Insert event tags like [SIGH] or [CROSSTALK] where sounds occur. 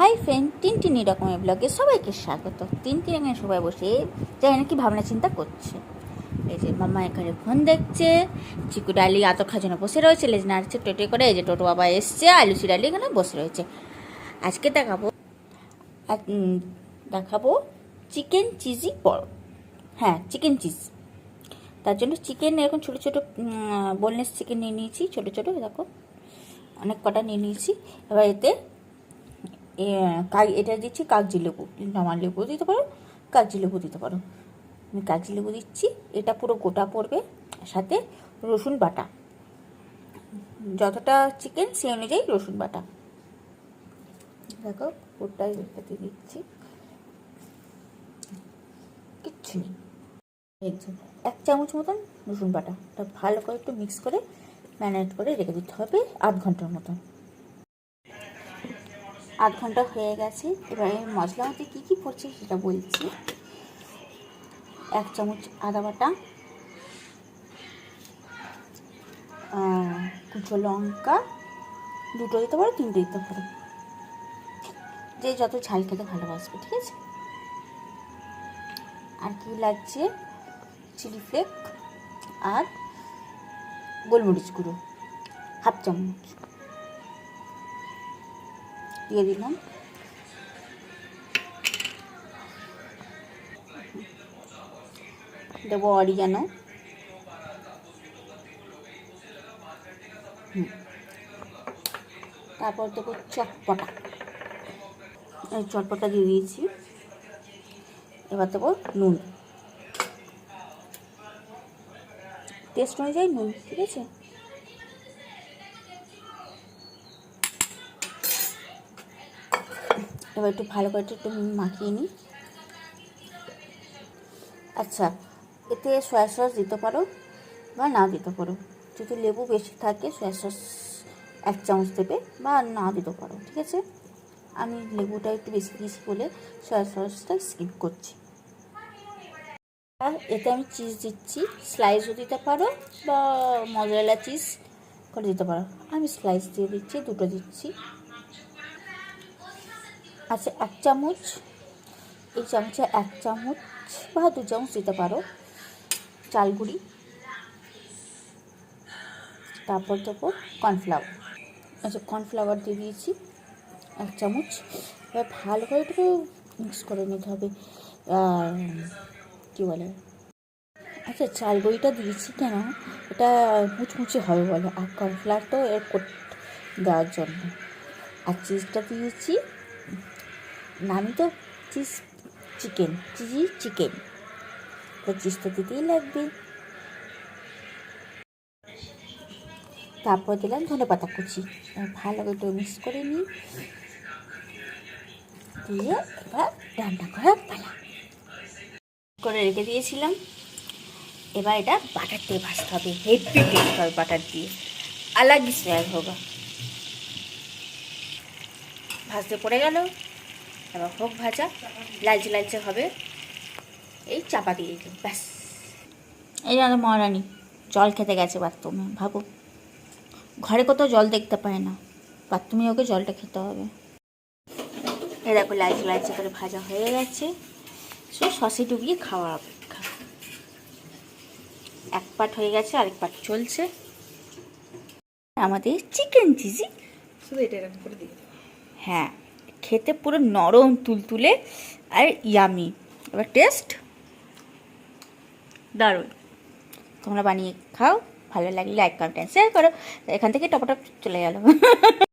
Hi friend তিন তিন রকমের ব্লগে সবাইকে স্বাগত। তিন তিন এখানে সবাই বসে যাই নাকি ভাবনা চিন্তা করছে। এই যে মামা এখানে ফোন দেখছে, চিকু ডালি আত খাজনে বসে রয়েছে, লেজ নাড়ছে, টোটে করে এই যে টোটো বাবা এসছে আলুসি ডালি এখানে বসে রয়েছে। আজকে দেখাবো দেখাবো চিকেন চিজি বড় হ্যাঁ চিকেন চিজ। তার জন্য চিকেন এরকম ছোটো ছোটো বোনলেস চিকেন নিয়ে নিয়েছি, ছোটো ছোটো, দেখো। অনেক কটা নিয়ে নিয়েছি। এবার এতে এটা দিচ্ছি কাগজি লেবু, নর্মাল লেবু দিতে পারো, কাগজি লেবু দিতে পারো। আমি কাগজি লেবু দিচ্ছি, এটা পুরো গোটা পড়বে, সাথে রসুন বাটা। যতটা চিকেন, সেই অনুযায়ী রসুন বাটা। দেখো, পুরোটাই এটাতে দিচ্ছি। কিচ্ছু নেই। এক চামচ মতন রসুন বাটা। ভালো করে একটু মিক্স করে ম্যারিনেট করে রেখে দিতে হবে আধ ঘণ্টার মতন। আধ ঘণ্টা হয়ে গেছে। এবারে মশলা মধ্যে কী কী পড়ছে সেটা বলছি। এক চামচ আদা বাটা কুচো লঙ্কা, দুটো দিতে পারো, তিনটে দিতে পারো। যে যত ঝাল খেতে ভালোবাসবে, ঠিক আছে? আর কি লাগছে? চিলি ফ্লেক আর গোলমরিচ গুঁড়ো, হাফ চামচ। দিয়ে দিলাম। দেবো অরিগানো। তারপর দেবো চটপটা। চটপটা দিয়ে দিয়েছি। এবার দেবো নুন। টেস্ট অনুযায়ী নুন, ঠিক আছে? এবার একটু ভালো করে একটু মাখিয়ে নিই। আচ্ছা এতে সয়া সস দিতে পারো বা না দিতে পারো। যদি লেবু বেশি থাকে, সয়া সস এক চামচ দেবে বা না দিতে পারো, ঠিক আছে? আমি লেবুটা একটু বেশি দিয়েছি বলে সয়া সসটা স্কিপ করছি। আর এতে আমি চিজ দিচ্ছি। স্লাইসও দিতে পারো বা মজারেলা চিজ করে দিতে পারো। আমি স্লাইস দিয়ে দিচ্ছি, দুটো দিচ্ছি। আচ্ছা এক চামচ, এই চামচে এক চামচ বা দু চামচ দিতে পারো। চাল গুঁড়ি, তারপর দেবো কর্নফ্লাওয়ার। আচ্ছা কর্নফ্লাওয়ার দিয়ে দিয়েছি এক চামচ। এবার ভালো করে একটু মিক্স করে নিতে হবে। কী বলে? আচ্ছা চাল গুঁড়িটা দিয়েছি কেন? এটা মুচমুচে হবে বলে। আর কর্নফ্লাওয়ার তো এর দেওয়ার জন্য। আর চিজটা দিয়েছি নামি তো চিজ চিকেন, চিজি চিকেন। তো চিজ তো দিতেই লাগবে। তারপর দিলাম ধনে পাতা কুচি। ভালো করে মিক্স করে নিই। দিয়ে এবার রান্না করার পালা। করে রেখে দিয়েছিলাম। এবার এটা বাটার দিয়ে ভাজতে হবে। হেভি টেস্ট হবে বাটার দিয়ে। আলাগ স্মেল হোগা ভাজতে পড়ে গেল। এবার হোক ভাজা লালচে লালচে হবে। এই চাপা দিয়ে দিই ব্যাস। এই জানো মহারানি জল খেতে গেছে বাথরুমে ভাবো। ঘরে কোথাও জল দেখতে পায় না বাথরুমে ওকে জলটা খেতে হবে। এ দেখো লালচে লালচে করে ভাজা হয়ে গেছে। সে সসে ডুবিয়ে খাওয়ার অপেক্ষা। এক পাট হয়ে গেছে আরেক পাট চলছে। আমাদের চিকেন চিজি শুধু এটা এরকম করে দিয়ে হ্যাঁ। খেতে পুরো নরম, তুলতুলে আর ইয়ামি এবার টেস্ট দারুণ. তোমরা বানিয়ে খাও, ভালো লাগলে লাইক কমেন্ট শেয়ার করো। এখান থেকে টপটপ চলে গেল। [LAUGHS]